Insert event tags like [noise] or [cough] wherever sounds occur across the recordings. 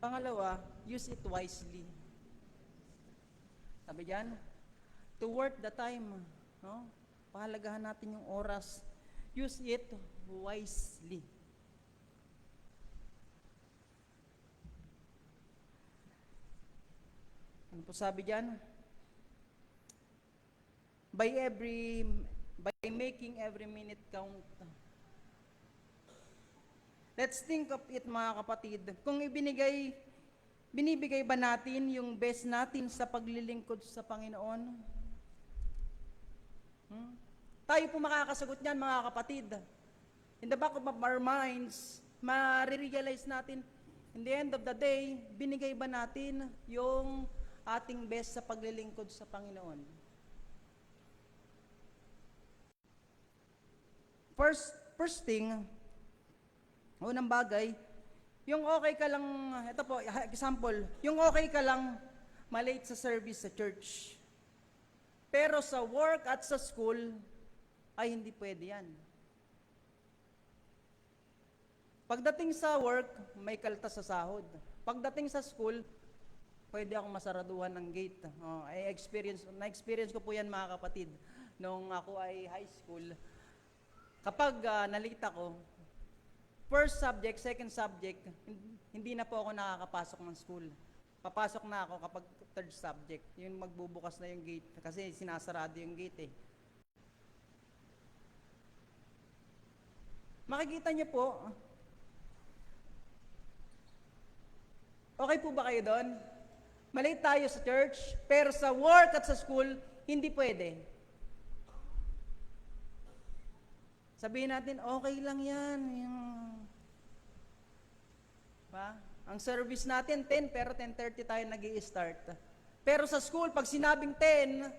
Pangalawa, use it wisely. Sabi diyan, to work the time, no? Pahalagahan natin yung oras. Use it wisely. Ano po sabi diyan? By every by making every minute count. Let's think of it mga kapatid. Kung ibinigay, binibigay ba natin yung best natin sa paglilingkod sa Panginoon? Hmm? Tayo po makakasagot niyan mga kapatid. In the back of our minds, marirealize natin, in the end of the day, binigay ba natin yung ating best sa paglilingkod sa Panginoon? First, first thing, unang bagay, yung okay ka lang, ito po, example, yung okay ka lang malate sa service sa church. Pero sa work at sa school, ay hindi pwede yan. Pagdating sa work, may kaltas sa sahod. Pagdating sa school, pwede akong masaraduhan ng gate. Oh, I experience, na-experience ko po yan mga kapatid. Nung ako ay high school, kapag uh, nalita ko, first subject, second subject, hindi na po ako nakakapasok ng school. Papasok na ako kapag third subject, yung magbubukas na yung gate kasi sinasarado yung gate eh. Makikita niyo po, okay po ba kayo doon? Malate tayo sa church, pero sa work at sa school, hindi pwede. Sabihin natin, okay lang yan. Yung, ba? Ang service natin, 10, pero 10.30 tayo nag start Pero sa school, pag sinabing 10,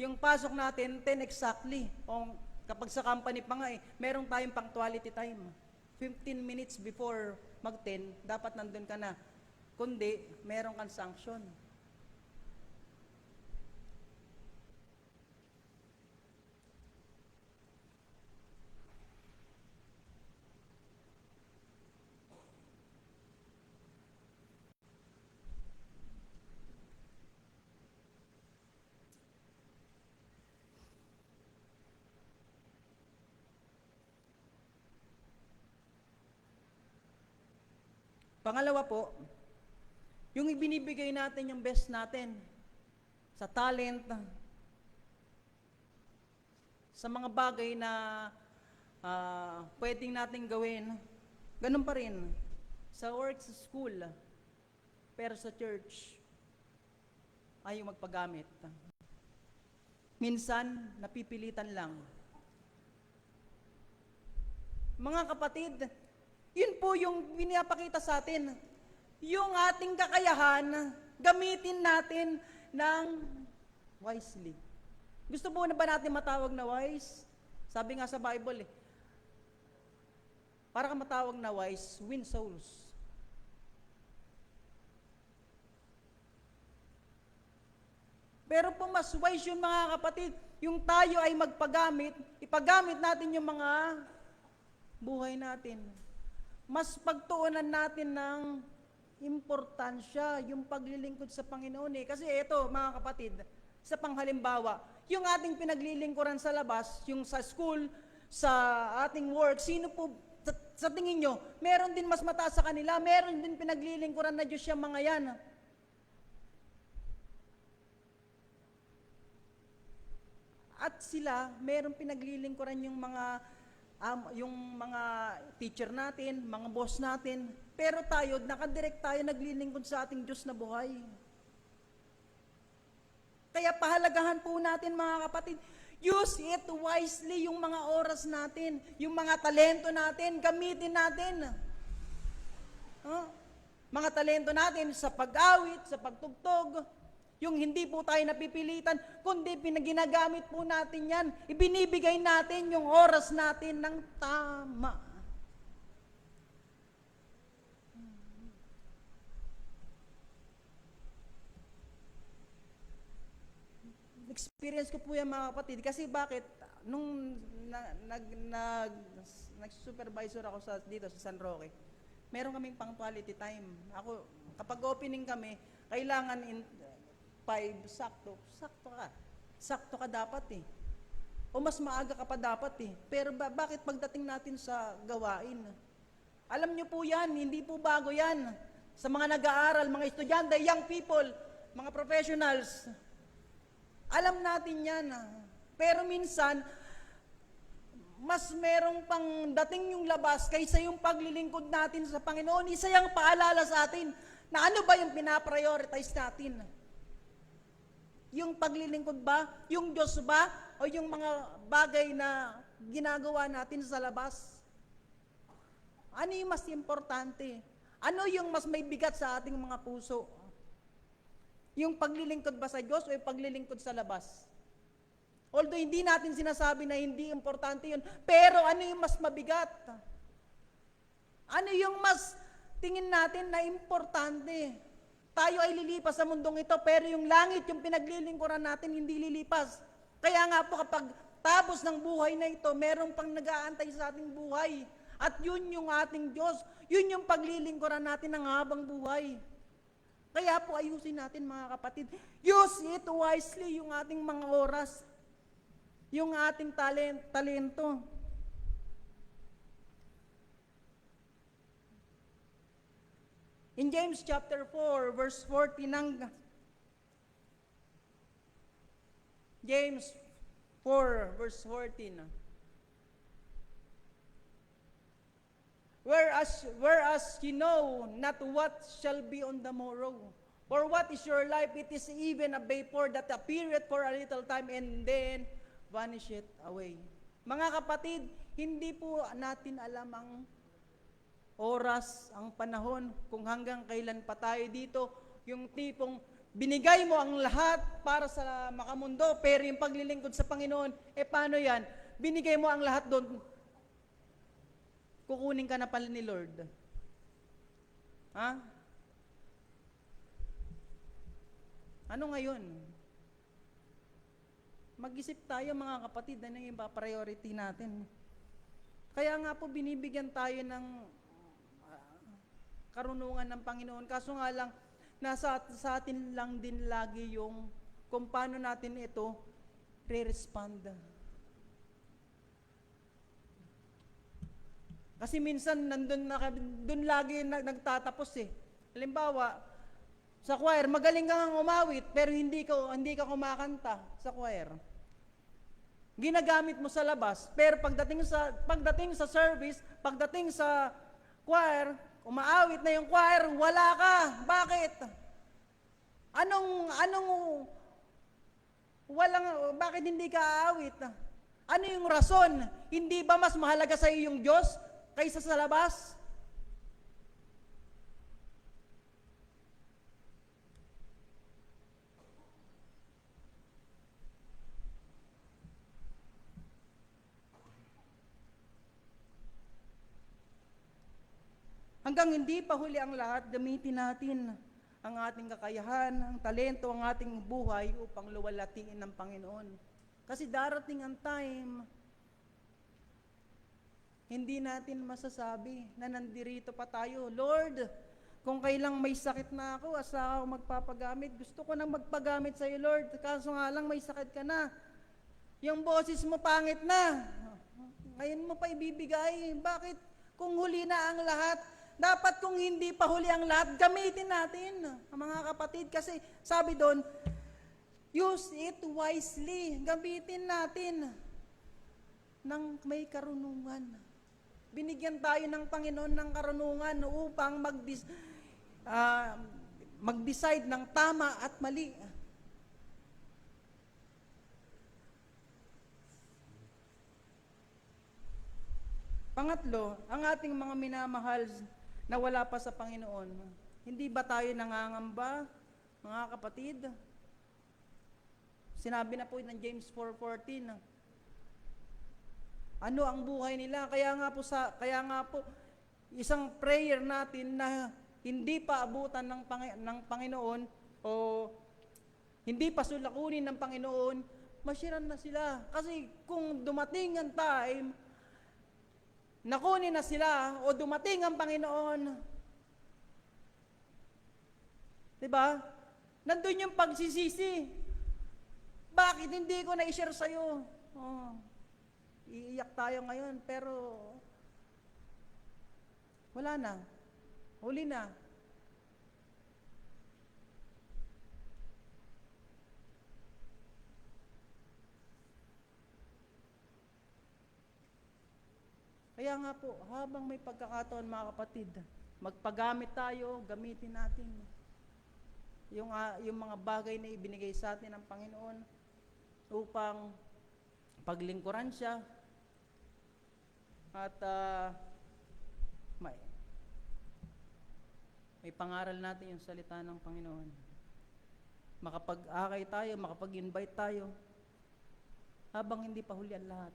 yung pasok natin, 10 exactly. O kapag sa company pa nga eh, meron tayong punctuality time. 15 minutes before mag-10, dapat nandun ka na. Kundi, meron kang sanction. Pangalawa po, yung ibinibigay natin yung best natin sa talent, sa mga bagay na uh, pwedeng natin gawin, ganun pa rin. Sa work, sa school, pero sa church, ayaw magpagamit. Minsan, napipilitan lang. Mga kapatid, yun po yung pinapakita sa atin. Yung ating kakayahan, gamitin natin ng wisely. Gusto po na ba natin matawag na wise? Sabi nga sa Bible eh, para ka matawag na wise, win souls. Pero po mas wise yun mga kapatid, yung tayo ay magpagamit, ipagamit natin yung mga buhay natin mas pagtuunan natin ng importansya yung paglilingkod sa Panginoon eh. Kasi ito, mga kapatid, sa panghalimbawa, yung ating pinaglilingkuran sa labas, yung sa school, sa ating work, sino po, sa, sa tingin nyo, meron din mas mataas sa kanila, meron din pinaglilingkuran na Diyos yung mga yan. At sila, meron pinaglilingkuran yung mga um, yung mga teacher natin, mga boss natin, pero tayo, nakadirect tayo naglilingkod sa ating Diyos na buhay. Kaya pahalagahan po natin mga kapatid, use it wisely yung mga oras natin, yung mga talento natin, gamitin natin. Huh? Mga talento natin sa pag-awit, sa pagtugtog, yung hindi po tayo napipilitan, kundi pinaginagamit po natin yan. Ibinibigay natin yung oras natin ng tama. Experience ko po yan mga kapatid. Kasi bakit? Nung na, nag, nag, nag-supervisor ako sa, dito sa San Roque, meron kaming punctuality time. Ako, Kapag opening kami, kailangan in five, sakto. Sakto ka. Sakto ka dapat eh. O mas maaga ka pa dapat eh. Pero ba, bakit pagdating natin sa gawain? Alam niyo po yan, hindi po bago yan. Sa mga nag-aaral, mga estudyante, young people, mga professionals, alam natin yan. Pero minsan, mas merong pang dating yung labas kaysa yung paglilingkod natin sa Panginoon. Isa yung paalala sa atin na ano ba yung pinaprioritize natin. Yung paglilingkod ba? Yung Diyos ba? O yung mga bagay na ginagawa natin sa labas? Ano yung mas importante? Ano yung mas may bigat sa ating mga puso? Yung paglilingkod ba sa Diyos o yung paglilingkod sa labas? Although hindi natin sinasabi na hindi importante yun, pero ano yung mas mabigat? Ano yung mas tingin natin na importante? Tayo ay lilipas sa mundong ito, pero yung langit, yung pinaglilingkuran natin, hindi lilipas. Kaya nga po kapag tapos ng buhay na ito, merong pang nag-aantay sa ating buhay. At yun yung ating Diyos, yun yung paglilingkuran natin ng habang buhay. Kaya po ayusin natin mga kapatid. Use it wisely yung ating mga oras. Yung ating talent, talento. In James chapter 4, verse 40 ng James 4, verse 14. Whereas, whereas you know not what shall be on the morrow, or what is your life, it is even a vapor that appeareth for a little time and then vanisheth away. Mga kapatid, hindi po natin alam ang oras, ang panahon, kung hanggang kailan pa tayo dito, yung tipong binigay mo ang lahat para sa makamundo, pero yung paglilingkod sa Panginoon, eh paano yan? Binigay mo ang lahat doon, kukunin ka na pala ni Lord. Ha? Ano ngayon? Mag-isip tayo mga kapatid, ano yung priority natin? Kaya nga po binibigyan tayo ng karunungan ng Panginoon. Kaso nga lang, nasa sa atin lang din lagi yung kung paano natin ito re-respond. Kasi minsan nandun na doon lagi nag, nagtatapos eh. Halimbawa, sa choir, magaling ka nga umawit pero hindi ka hindi ka kumakanta sa choir. Ginagamit mo sa labas, pero pagdating sa pagdating sa service, pagdating sa choir, umaawit na yung choir, wala ka. Bakit? Anong anong walang bakit hindi ka aawit? Ano yung rason? Hindi ba mas mahalaga sa iyo yung Diyos kaysa sa labas? Hanggang hindi pa huli ang lahat, gamitin natin ang ating kakayahan, ang talento, ang ating buhay upang luwalatiin ng Panginoon. Kasi darating ang time, hindi natin masasabi na nandirito pa tayo. Lord, kung kailang may sakit na ako, asa ako magpapagamit. Gusto ko nang magpagamit sa iyo, Lord. Kaso nga lang may sakit ka na. Yung boses mo pangit na. Ngayon mo pa ibibigay. Bakit? Kung huli na ang lahat, dapat kung hindi pa huli ang lahat, gamitin natin, mga kapatid. Kasi sabi doon, use it wisely. Gamitin natin ng may karunungan. Binigyan tayo ng Panginoon ng karunungan upang mag ah, mag-decide ng tama at mali. Pangatlo, ang ating mga minamahal na wala pa sa Panginoon, hindi ba tayo nangangamba, mga kapatid? Sinabi na po ng James 4:14. Ano ang buhay nila? Kaya nga po sa kaya nga po isang prayer natin na hindi pa abutan ng, Pangi- ng Panginoon o hindi pa sulakunin ng Panginoon, masyiran na sila. Kasi kung dumating ang time, nakunin na sila o dumating ang Panginoon, 'Di ba? Nandun yung pagsisisi. Bakit hindi ko na-share sa'yo? Oh, iiyak tayo ngayon, pero wala na. Huli na. Kaya nga po, habang may pagkakataon mga kapatid, magpagamit tayo, gamitin natin yung, ah, yung mga bagay na ibinigay sa atin ng Panginoon upang paglingkuran siya at ah, may, may pangaral natin yung salita ng Panginoon. Makapag-akay tayo, makapag-invite tayo habang hindi pa huli ang lahat.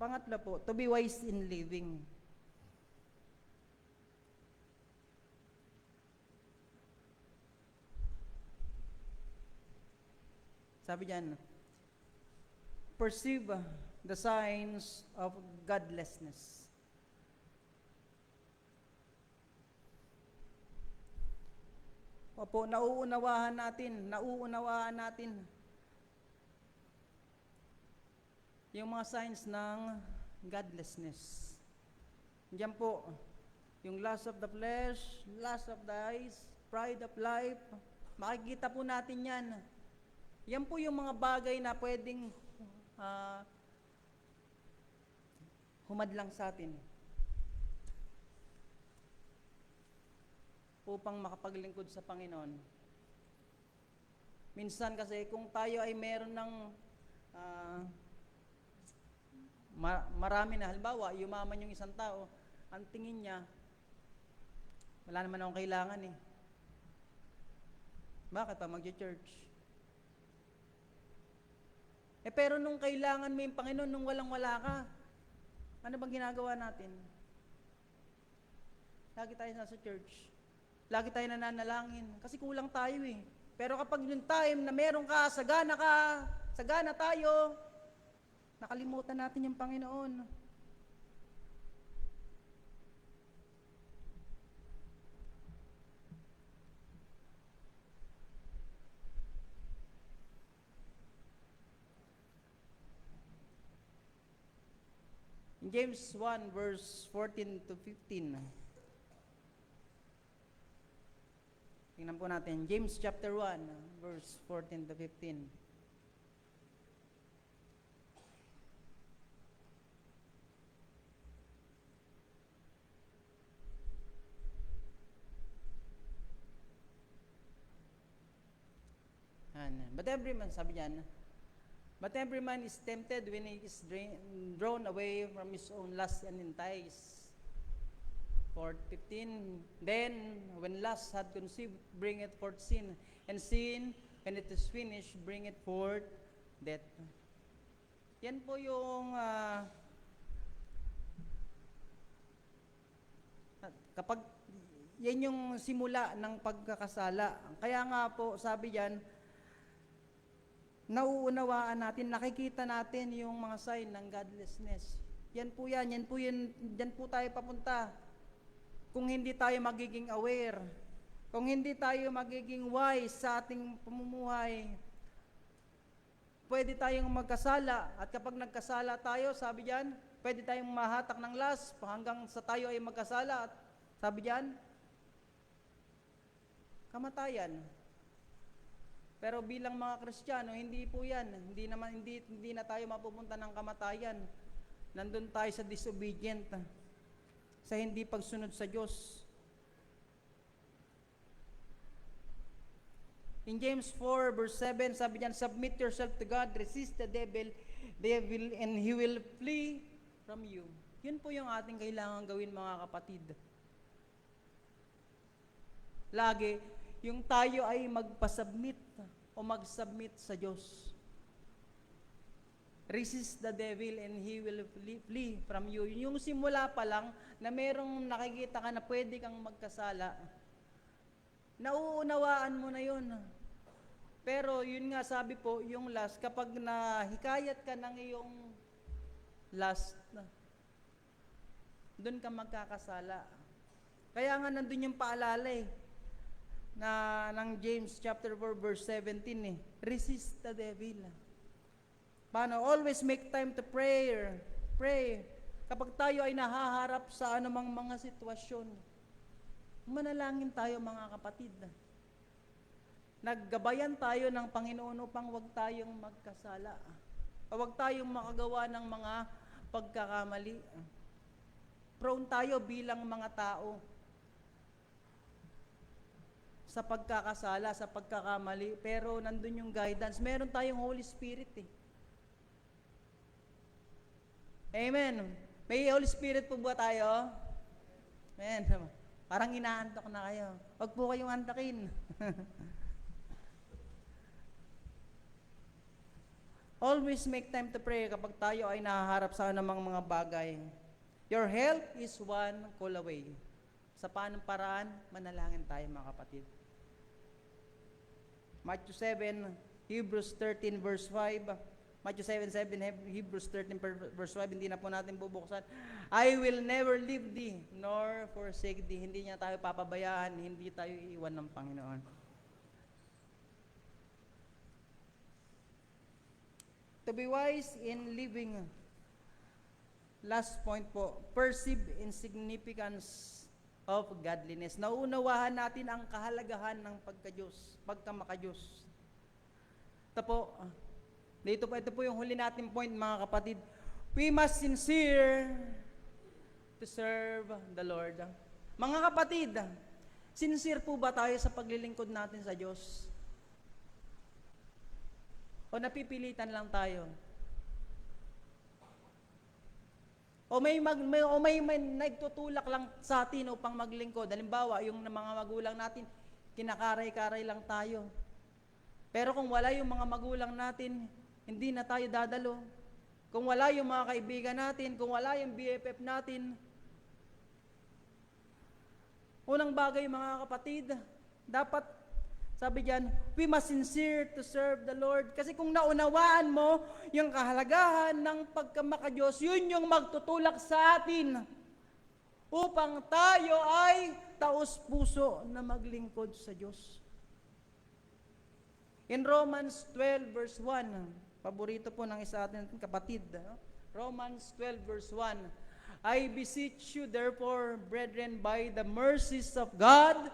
Pangatlo po, to be wise in living. Sabi diyan, perceive the signs of godlessness. Opo, nauunawahan natin, nauunawahan natin yung mga signs ng godlessness. Diyan po, yung lust of the flesh, lust of the eyes, pride of life, makikita po natin yan. Yan po yung mga bagay na pwedeng ah, humadlang sa atin upang makapaglingkod sa Panginoon. Minsan kasi kung tayo ay meron ng ma- marami na, halimbawa, yumaman yung isang tao, ang tingin niya, wala naman akong kailangan eh. Bakit pa magje-church? Eh pero nung kailangan mo yung Panginoon, nung walang-wala ka, ano bang ginagawa natin? Lagi tayo nasa church. Lagi tayo nananalangin. Kasi kulang tayo eh. Pero kapag yung time na meron ka, sagana ka, sagana tayo, nakalimutan natin yung Panginoon. In James 1 verse 14 to 15. Tingnan po natin. James chapter 1 verse 14 to 15. Yan. But every man, sabi niyan, But every man is tempted when he is dra- drawn away from his own lust and enticed. For 15, then when lust had conceived, bring it forth sin. And sin, when it is finished, bring it forth death. Yan po yung at kapag yan yung simula ng pagkakasala. Kaya nga po, sabi diyan, nauunawaan natin, nakikita natin yung mga sign ng godlessness. Yan po yan, yan po yun, yan po tayo papunta. Kung hindi tayo magiging aware, kung hindi tayo magiging wise sa ating pamumuhay, pwede tayong magkasala. At kapag nagkasala tayo, sabi diyan, pwede tayong mahatak ng las hanggang sa tayo ay magkasala. At sabi diyan, kamatayan. Pero bilang mga Kristiyano, hindi po 'yan. Hindi naman hindi hindi na tayo mapupunta ng kamatayan. Nandun tayo sa disobedient, sa hindi pagsunod sa Diyos. In James 4 verse 7, sabi diyan, submit yourself to God, resist the devil, devil and he will flee from you. Yun po yung ating kailangan gawin mga kapatid. Lagi, yung tayo ay magpasubmit o mag-submit sa Diyos. Resist the devil and he will flee, from you. Yung simula pa lang na merong nakikita ka na pwede kang magkasala, nauunawaan mo na yun. Pero yun nga sabi po, yung last, kapag nahikayat ka ng iyong last, doon ka magkakasala. Kaya nga nandun yung paalala eh, na ng James chapter 4 verse 17 eh, resist the devil. Paano? Always make time to pray. Pray. Kapag tayo ay nahaharap sa anumang mga sitwasyon, manalangin tayo mga kapatid. Naggabayan tayo ng Panginoon upang wag tayong magkasala. Huwag tayong makagawa ng mga pagkakamali. Prone tayo bilang mga tao sa pagkakasala, sa pagkakamali, pero nandun yung guidance. Meron tayong Holy Spirit eh. Amen. May Holy Spirit po ba tayo? Amen. Parang inaantok na kayo. Huwag po kayong antakin. [laughs] Always make time to pray kapag tayo ay nahaharap sa anumang mga bagay. Your help is one call away. Sa paanong paraan, manalangin tayo mga kapatid. Matthew 7, Hebrews 13 verse 5. Matthew 7, 7, Hebrews 13 per- verse 5, hindi na po natin bubuksan. I will never leave thee, nor forsake thee. Hindi niya tayo papabayaan, hindi tayo iiwan ng Panginoon. To be wise in living. Last point po, perceive insignificance of godliness. Nauunawahan natin ang kahalagahan ng pagka-Diyos, pagka-maka-Diyos. Ito po, dito po, ito po yung huli natin point mga kapatid. We must sincere to serve the Lord. Mga kapatid, sincere po ba tayo sa paglilingkod natin sa Diyos? O napipilitan lang tayo? O may, mag, may, o may, may nagtutulak lang sa atin upang maglingkod. Halimbawa, yung mga magulang natin, kinakaray-karay lang tayo. Pero kung wala yung mga magulang natin, hindi na tayo dadalo. Kung wala yung mga kaibigan natin, kung wala yung BFF natin, unang bagay mga kapatid, dapat sabi diyan, we must sincere to serve the Lord. Kasi kung naunawaan mo yung kahalagahan ng pagkamakadiyos, yun yung magtutulak sa atin upang tayo ay taos puso na maglingkod sa Diyos. In Romans 12 verse 1, paborito po ng isa ating kapatid, no? Romans 12 verse 1, I beseech you therefore, brethren, by the mercies of God,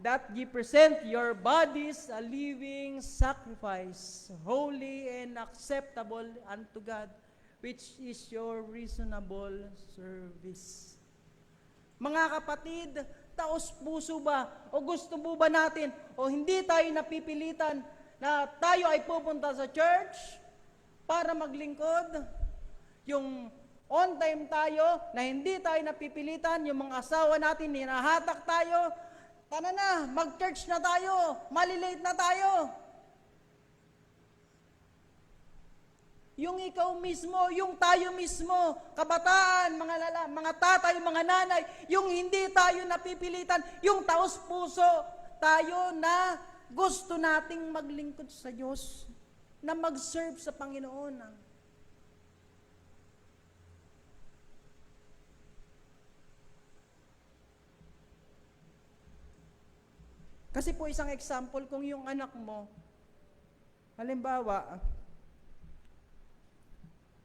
that ye present your bodies a living sacrifice, holy and acceptable unto God, which is your reasonable service. Mga kapatid, taos puso ba? O gusto po ba natin? O hindi tayo napipilitan na tayo ay pupunta sa church para maglingkod? Yung on time tayo, na hindi tayo napipilitan, yung mga asawa natin, hinahatak tayo, Tana na, mag-church na tayo, malilate na tayo. Yung ikaw mismo, yung tayo mismo, kabataan, mga lala, mga tatay, mga nanay, yung hindi tayo napipilitan, yung taos puso, tayo na gusto nating maglingkod sa Diyos, na mag-serve sa Panginoon. Kasi po isang example, kung yung anak mo, halimbawa,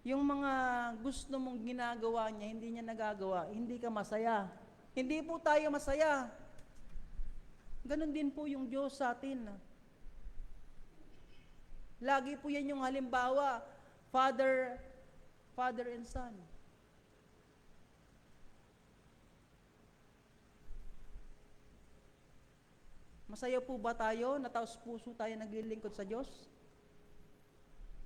yung mga gusto mong ginagawa niya, hindi niya nagagawa, hindi ka masaya. Hindi po tayo masaya. Ganon din po yung Diyos sa atin. Lagi po yan yung halimbawa, father, father and son. Masaya po ba tayo na taos puso tayo naglilingkod sa Diyos?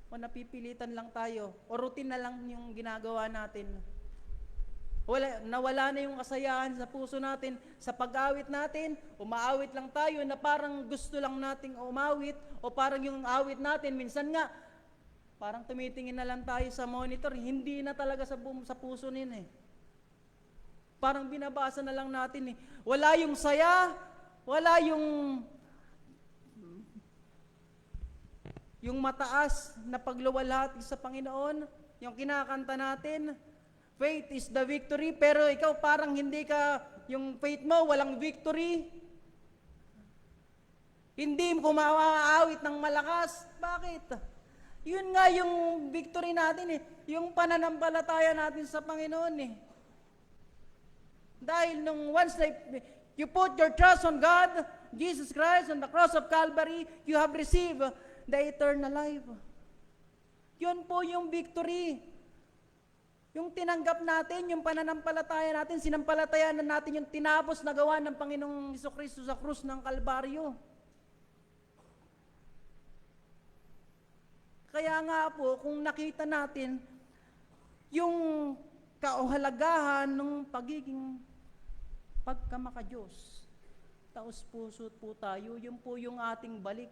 O napipilitan lang tayo? O routine na lang yung ginagawa natin? Wala, nawala na yung kasayahan sa puso natin, sa pag-awit natin, umaawit lang tayo na parang gusto lang nating umawit, o parang yung awit natin, minsan nga, parang tumitingin na lang tayo sa monitor, hindi na talaga sa, sa puso nin eh. Parang binabasa na lang natin eh. Wala yung saya, wala yung yung mataas na pagluwalhati sa Panginoon, yung kinakanta natin. faith is the victory, pero ikaw parang hindi ka, yung faith mo, walang victory. Hindi mo kumaawit ng malakas. Bakit? Yun nga yung victory natin eh. Yung pananampalataya natin sa Panginoon eh. Dahil nung once na you put your trust on God, Jesus Christ, on the cross of Calvary, you have received the eternal life. Yun po yung victory. Yung tinanggap natin, yung pananampalataya natin, sinampalatayan na natin yung tinapos na gawa ng Panginoong Iso Kristo sa krus ng Kalbaryo. Kaya nga po, kung nakita natin yung kauhalagahan ng pagiging pagkamakadiyos, taos puso po tayo, yun po yung ating balik.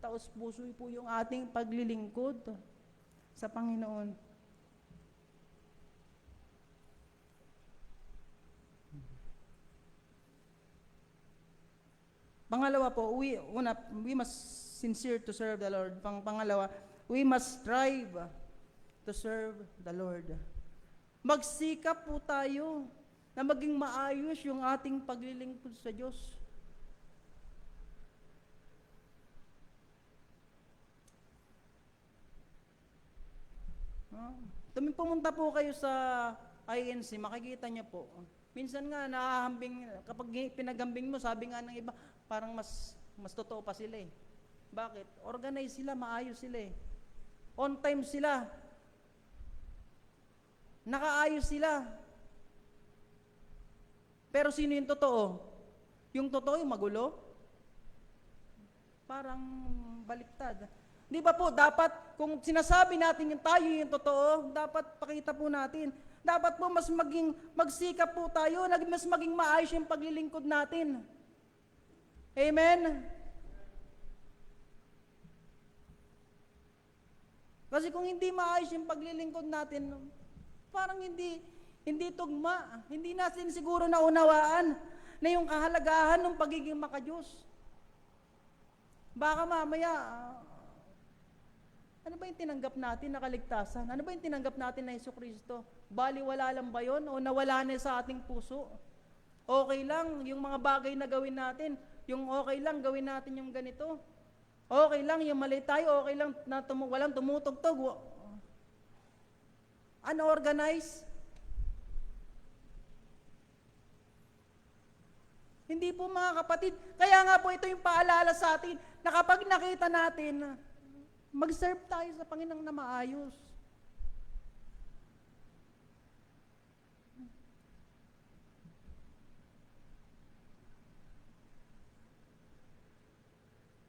Taos puso po yung ating paglilingkod sa Panginoon. Pangalawa po, we, una, we must sincere to serve the Lord. Pang, pangalawa, we must strive to serve the Lord. Magsikap po tayo na maging maayos yung ating paglilingkod sa Diyos. Ah, Tuming pumunta po kayo sa INC, makikita niyo po. Minsan nga nakahambing kapag pinagambing mo, sabi nga ng iba, parang mas mas totoo pa sila eh. Bakit? Organize sila, maayos sila eh. On time sila. Nakaayos sila. Pero sino yung totoo? Yung totoo yung magulo? Parang baliktad. Di ba po, dapat kung sinasabi natin yung tayo yung totoo, dapat pakita po natin. Dapat po mas maging magsikap po tayo, mas maging maayos yung paglilingkod natin. Amen? Kasi kung hindi maayos yung paglilingkod natin, parang hindi hindi tugma. Hindi natin siguro naunawaan na yung kahalagahan ng pagiging makadiyos. Baka mamaya, ah, ano ba yung tinanggap natin na kaligtasan? Ano ba yung tinanggap natin na Yeso Kristo? Bali, wala lang ba yun? O nawala na sa ating puso? Okay lang yung mga bagay na gawin natin. Yung okay lang, gawin natin yung ganito. Okay lang, yung mali tayo, okay lang na tumu- walang tumutugtog. Unorganized. Hindi po mga kapatid. Kaya nga po ito yung paalala sa atin na kapag nakita natin, mag-serve tayo sa Panginoong na maayos.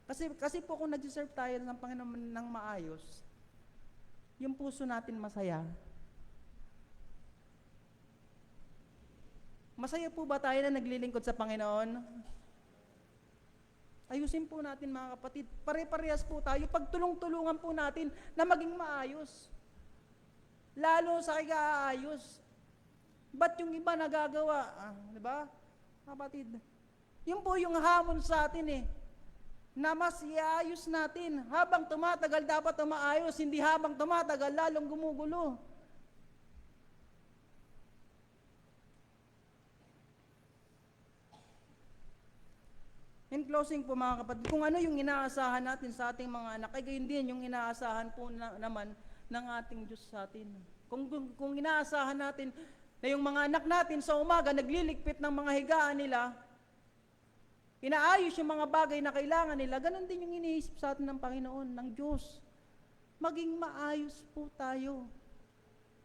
Kasi, kasi po kung nag-serve tayo ng Panginoon ng maayos, yung puso natin masaya. Masaya po ba tayo na naglilingkod sa Panginoon? Ayusin po natin mga kapatid. Pare-parehas po tayo. Pagtulong-tulungan po natin na maging maayos. Lalo sa kikaayos. Ba't yung iba nagagawa? Ah, di ba? Kapatid. Yun po yung hamon sa atin eh. Na mas iayos natin. Habang tumatagal dapat umaayos. Hindi habang tumatagal lalong gumugulo. In closing po mga kapatid, kung ano yung inaasahan natin sa ating mga anak, ay gayon din yung inaasahan po na, naman ng ating Diyos sa atin. Kung, kung, kung inaasahan natin na yung mga anak natin sa umaga nagliligpit ng mga higaan nila, inaayos yung mga bagay na kailangan nila, ganun din yung iniisip sa atin ng Panginoon, ng Diyos. Maging maayos po tayo.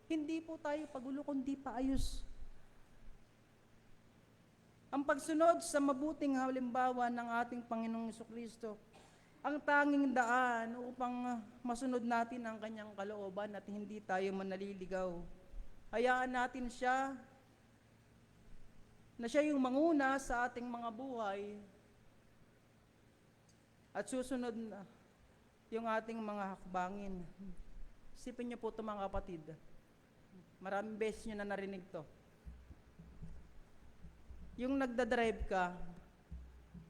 Hindi po tayo pagulo, kundi paayos. Pagsunod sa mabuting halimbawa ng ating Panginoong Kristo, ang tanging daan upang masunod natin ang kanyang kalooban at hindi tayo manaliligaw. Hayaan natin siya na siya yung manguna sa ating mga buhay at susunod na yung ating mga hakbangin. Isipin niyo po ito mga kapatid. Maraming beses niyo na narinig to yung nagda-drive ka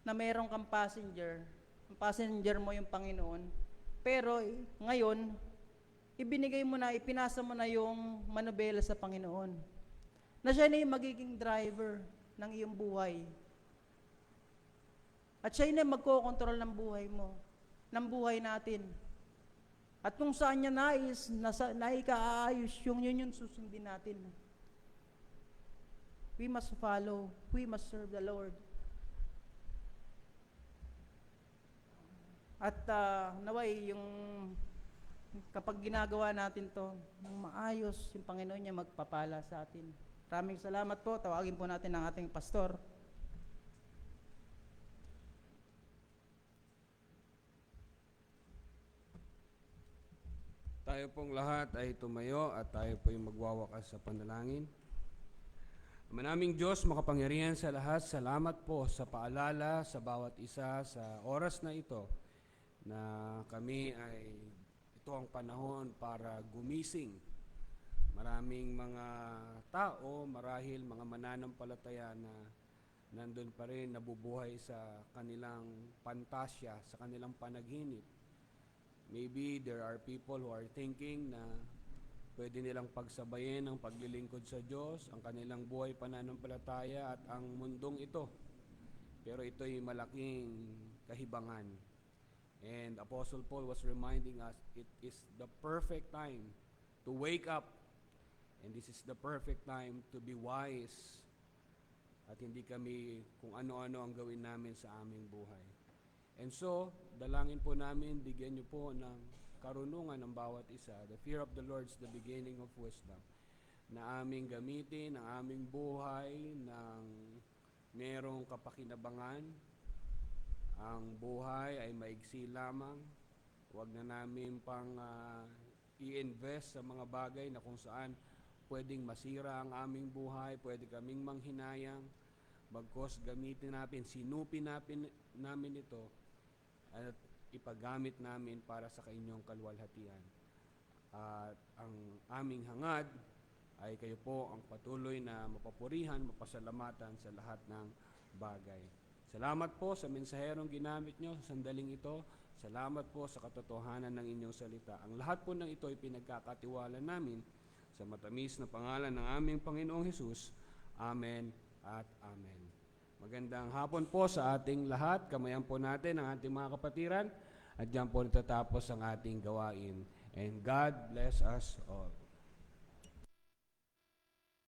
na meron kang passenger, ang passenger mo yung Panginoon, pero eh, ngayon, ibinigay mo na, ipinasa mo na yung manobela sa Panginoon. Na siya na yung magiging driver ng iyong buhay. At siya na yung magkokontrol ng buhay mo, ng buhay natin. At kung saan niya nais, nasa, naikaayos yung yun yung susundin natin. We must follow. We must serve the Lord. At ah, naway yung kapag ginagawa natin to, maayos, yung Panginoon niya magpapala sa atin. Maraming salamat po. Tawagin po natin ang ating pastor. Tayo pong lahat ay tumayo at tayo po yung magwawakas sa panalangin. Manaming Diyos, makapangyarihan sa lahat, salamat po sa paalala sa bawat isa sa oras na ito na kami ay ito ang panahon para gumising. Maraming mga tao, marahil mga mananampalataya na nandun pa rin nabubuhay sa kanilang pantasya, sa kanilang panaginip. Maybe there are people who are thinking na pwede nilang pagsabayin ang paglilingkod sa Diyos, ang kanilang buhay pananampalataya at ang mundong ito. Pero ito ay malaking kahibangan. And Apostle Paul was reminding us it is the perfect time to wake up. And this is the perfect time to be wise. At hindi kami kung ano-ano ang gawin namin sa aming buhay. And so, dalangin po namin, bigyan niyo po ng karunungan ng bawat isa. The fear of the Lord is the beginning of wisdom. Na aming gamitin ang aming buhay ng merong kapakinabangan. Ang buhay ay maigsi lamang. Huwag na namin pang ah, i-invest sa mga bagay na kung saan pwedeng masira ang aming buhay, pwede kaming manghinayang. Bagkos gamitin natin, sinupin natin, namin ito at ipagamit namin para sa kainyong kalwalhatian. At ang aming hangad ay kayo po ang patuloy na mapapurihan, mapasalamatan sa lahat ng bagay. Salamat po sa mensaherong ginamit nyo sa sandaling ito. Salamat po sa katotohanan ng inyong salita. Ang lahat po ng ito ay pinagkakatiwala namin sa matamis na pangalan ng aming Panginoong Hesus. Amen at Amen. Magandang hapon po sa ating lahat. Kamayan po natin ang ating mga kapatiran. At diyan po natatapos ang ating gawain. And God bless us all.